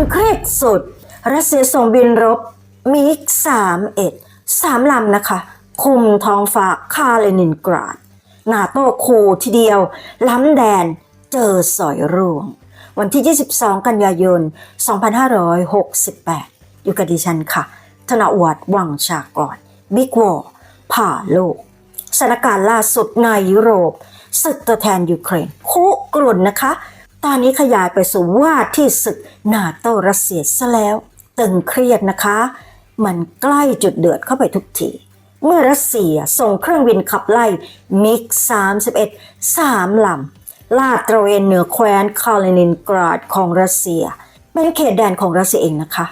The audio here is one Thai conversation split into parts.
งเครียดสุด รัสเซียส่งบินรบมิกสามเอ็ดสามลำนะคะ คุมท้องฟ้าคาเลนินกราด นาโต้คูทีเดียว ล้ำแดนเจอสอยร่วง วันที่ 22 กันยายน 2568 อยู่กับดิฉันค่ะ ธนวัฒน์วังชากรบิ๊กวอร์ผ่าโลกสถานการณ์ล่าสุดในยุโรปศึกตัวแทนยูเครนคุกรุ่นนะคะ ตอนนี้ขยายไปสู่ว่าที่ศึกนาโตรัสเซียซะแล้ว ตึงเครียดนะคะ มันใกล้จุดเดือดเข้าไปทุกที เมื่อรัสเซียส่งเครื่องบินขับไล่มิก 31 สามลำลาดตระเวนเหนือแคว้นคาลินินกราดของรัสเซีย เป็นเขตแดนของรัสเซียเองนะคะ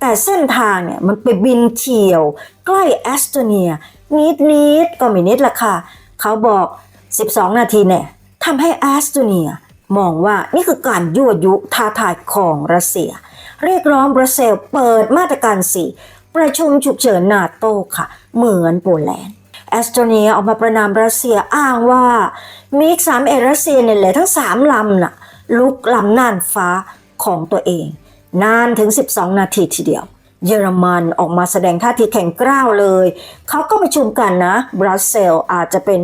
แต่เส้นทางเนี่ยมันไปบินเที่ยว ใกล้แอสโตเนีย นิดนิดก็ไม่นิดละค่ะ เขาบอก 12 นาทีเนี่ยทำให้แอสโตเนีย มองว่านี่คือการยั่วยุท้าทายของรัสเซีย เรียกร้องบรัสเซลเปิดมาตรการสี่ประชุมฉุกเฉินนาโต้ค่ะ เหมือนโปแลนด์แอสโตเนียออกมาประนามรัสเซียอ้างว่ามิกสามเอรัสเซียเนี่ยแหละทั้งสามลำน่ะลุกลำน่านฟ้าของตัวเอง นานถึง 12 นาทีทีเดียว เยอรมันออกมาแสดงท่าทีแข็งกร้าวเลย เขาก็ประชุมกันนะบรัสเซลอาจจะเป็น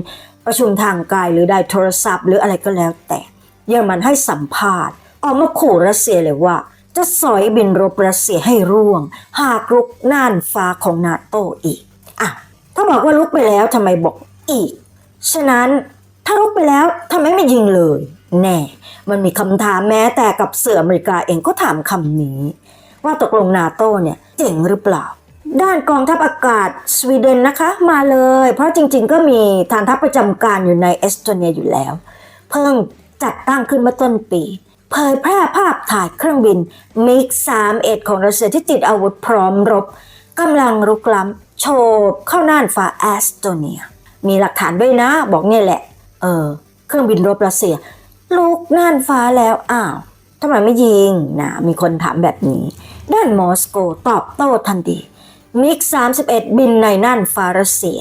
ประชุมทางไกลหรือได้โทรศัพท์หรืออะไรก็แล้วแต่ เยอรมันให้สัมภาษณ์ ออกมาขู่รัสเซียเลยว่า จะสอยบินรบรัสเซียให้ร่วง หากรุกน่านฟ้าของนาโตอีกอะถ้าบอกว่าลุกไปแล้วทำไมบอกอีก ฉะนั้นถ้าลุกไปแล้วทำไมไม่ยิงเลย แน่ มันมีคำถามแม้แต่กับเสืออเมริกาเองก็ถามคำนี้ ว่าตกลงนาโตเนี่ยเจ๋งหรือเปล่าด้านกองทัพอากาศสวีเดนนะคะมาเลย เพราะจริงๆ ก็มีฐานทัพประจำการอยู่ในเอสโตเนียอยู่แล้ว เพิ่ง จัดตั้งขึ้นเมื่อต้นปี เผยแพร่ภาพถ่ายเครื่องบินมิก31ของรัสเซียที่ติดอาวุธพร้อมรบกำลังรุกล้ำโฉบเข้าน่านฟ้าแอสโตเนีย มีหลักฐานด้วยนะ บอกเนี่ยแหละ เออ เครื่องบินรบรัสเซียลูกน่านฟ้าแล้วอ้าวทำไมไม่ยิงนะมีคนถามแบบนี้ ด้านมอสโกตอบโต้ทันทีมิก31 บินในน่านฟ้ารัสเซีย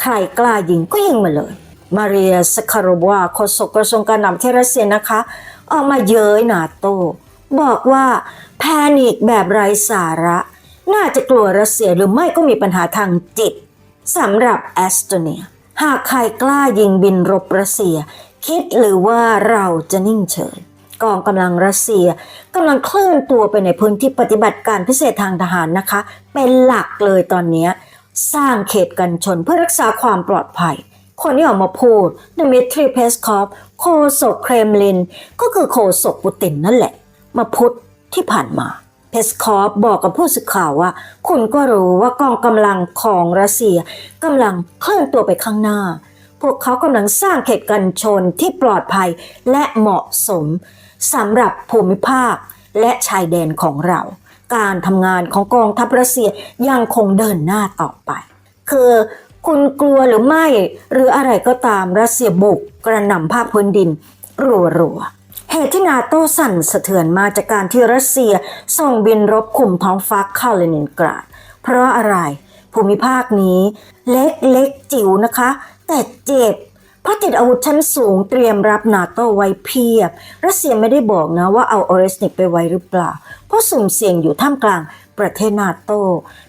ใครกล้ายิงก็ยิงมาเลย มาเรียสคารบวาโฆษกกระทรวงการต่างประเทศรัสเซียนะคะ ออกมาเย้ยนาโต บอกว่าแพนิกแบบไร้สาระ น่าจะกลัวรัสเซียหรือไม่ก็มีปัญหาทางจิตสำหรับแอสโตเนีย หากใครกล้ายิงบินรบรัสเซีย คิดหรือว่าเราจะนิ่งเฉยกองกำลังรัสเซียกำลังเคลื่อนตัวไปในพื้นที่ปฏิบัติการพิเศษทางทหารนะคะ เป็นหลักเลยตอนนี้ สร้างเขตกันชนเพื่อรักษาความปลอดภัย คนที่ออกมาพูดดมิทรีเพสคอฟโคศกเครมลิน ก็คือโคศกปูตินนั่นแหละ มาพุธที่ผ่านมา เพสคอฟบอกกับผู้สื่อข่าวว่า คุณก็รู้ว่ากองกำลังของรัสเซียกำลังเคลื่อนตัวไปข้างหน้า พวกเขากำลังสร้างเขตกันชนที่ปลอดภัยและเหมาะสมสำหรับภูมิภาคและชายแดนของเรา การทำงานของกองทัพรัสเซียยังคงเดินหน้าต่อไป คือ คุณกลัวหรือไม่ หรืออะไรก็ตามรัสเซียบุกกระหน่ำภาคพื้นดิน รัวๆ เหตุที่นาโต้สั่นสะเทือนมาจากการที่รัสเซียส่งบินรบคุมท้องฟ้าคาลินินกราด เพราะอะไรภูมิภาคนี้ เล็กเล็กจิ๋วนะคะ แต่เจ็บเพราะติดอาวุธชั้นสูงเตรียมรับนาโต้ไว้เพียบ รัสเซียไม่ได้บอกนะว่าเอาออเรสนิกไปไว้หรือเปล่า เพราะสุ่มเสี่ยงอยู่ท่ามกลางประเทศนาโต้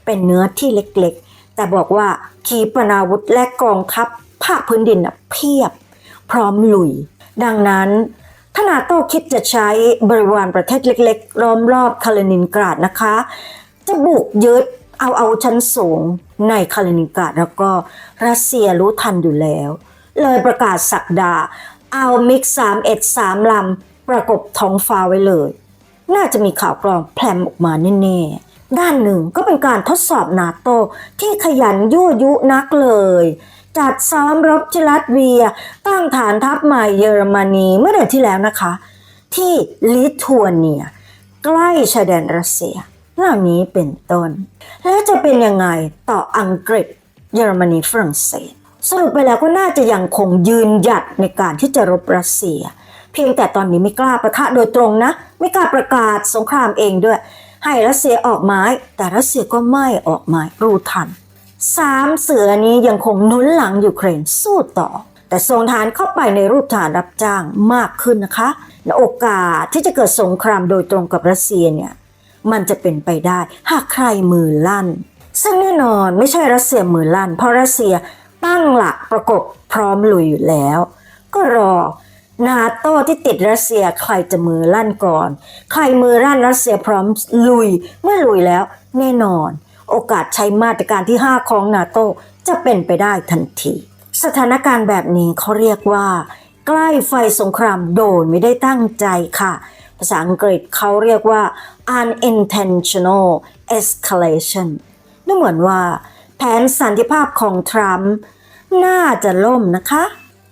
เป็นเนื้อที่เล็กๆ แต่บอกว่าขีปนาวุธและกองทัพภาคพื้นดินน่ะเพียบ พร้อมลุย ดังนั้นถ้านาโต้คิดจะใช้บริวารประเทศเล็กๆล้อมรอบคาลินินกราดนะคะ จะบุกยึดเอาเอาชั้นสูงในคาลินินกราดแล้วก็รัสเซียรู้ทันอยู่แล้ว เลยประกาศสักดา เอามิก3 1 3ลำประกบท้องฟ้าไว้เลย น่าจะมีข่าวกรองแพรมออกมาแน่ๆ ด้านหนึ่งก็เป็นการทดสอบนาโตที่ขยันยั่วยุนักเลย จัดซ้อมรบที่รัสเวีย ตั้งฐานทัพใหม่เยอรมนีเมื่อเดือนที่แล้วนะคะ ที่ลิทัวเนีย ใกล้ชายแดนรัสเซีย เหล่านี้เป็นต้น แล้วจะเป็นยังไงต่ออังกฤษ เยอรมนีฝรั่งเศส สรุปไปแล้วก็น่าจะยังคงยืนหยัดในการที่จะรบรัสเซีย เพียงแต่ตอนนี้ไม่กล้าประทะโดยตรงนะ ไม่กล้าประกาศสงครามเองด้วย ให้รัสเซียออกไม้ แต่รัสเซียก็ไม่ออกไม้รู้ทันสามเสือนี้ยังคงนุนหลังยูเครนสู้ต่อ แต่ส่งฐานเข้าไปในรูปฐานรับจ้างมากขึ้นนะคะ และโอกาสที่จะเกิดสงครามโดยตรงกับรัสเซียเนี่ยมันจะเป็นไปได้หากใครมือลั่น ซึ่งแน่นอนไม่ใช่รัสเซียมือลั่น เพราะรัสเซียตั้งหลักประกบพร้อมลุยอยู่แล้ว ก็รอ นาโต้ที่ติดรัสเซียใครจะมือลั่นก่อน ใครมือลั่นรัสเซียพร้อมลุย เมื่อลุยแล้วแน่นอน โอกาสใช้มาตรการที่ 5 ของนาโต้จะเป็นไปได้ทันที สถานการณ์แบบนี้เขาเรียกว่า ใกล้ไฟสงครามโดยไม่ได้ตั้งใจค่ะ ภาษาอังกฤษเขาเรียกว่า unintentional escalation ดูเหมือนว่า แผนสันติภาพของทรัมป์น่าจะล่มนะคะ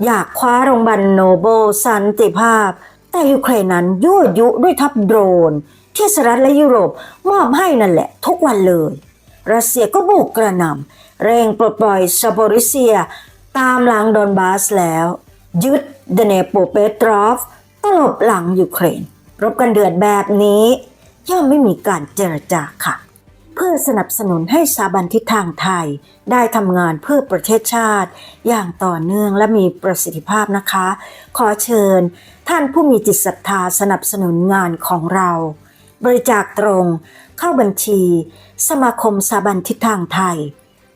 อยากคว้ารางวัลโนเบลสันติภาพ แต่ยูเครนนั้นยั่วยุด้วยทัพโดรน ที่สหรัฐและยุโรปมอบให้นั่นแหละ ทุกวันเลย รัสเซียก็บุกกระหน่ำเร่งปลดปล่อยซาโบริเซีย ตามหลังดอนบาสแล้ว ยึดเดเนโปเปตรอฟตลบหลังยูเครน รบกันเดือดแบบนี้ ย่อมไม่มีการเจรจาค่ะ เพื่อสนับสนุนให้สถาบันทิศทางไทย ได้ทำงานเพื่อประเทศชาติ อย่างต่อเนื่องและมีประสิทธิภาพนะคะ ขอเชิญ ท่านผู้มีจิตศรัทธาสนับสนุนงานของเรา บริจาคตรง เข้าบัญชี สมาคมสถาบันทิศทางไทย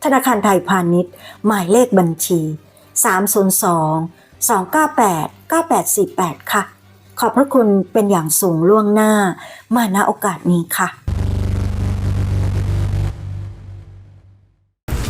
ธนาคารไทยพาณิชย์ หมายเลขบัญชี 302 298 9848 ค่ะ ขอบพระคุณเป็นอย่างสูงล่วงหน้า มาณโอกาสนี้ค่ะ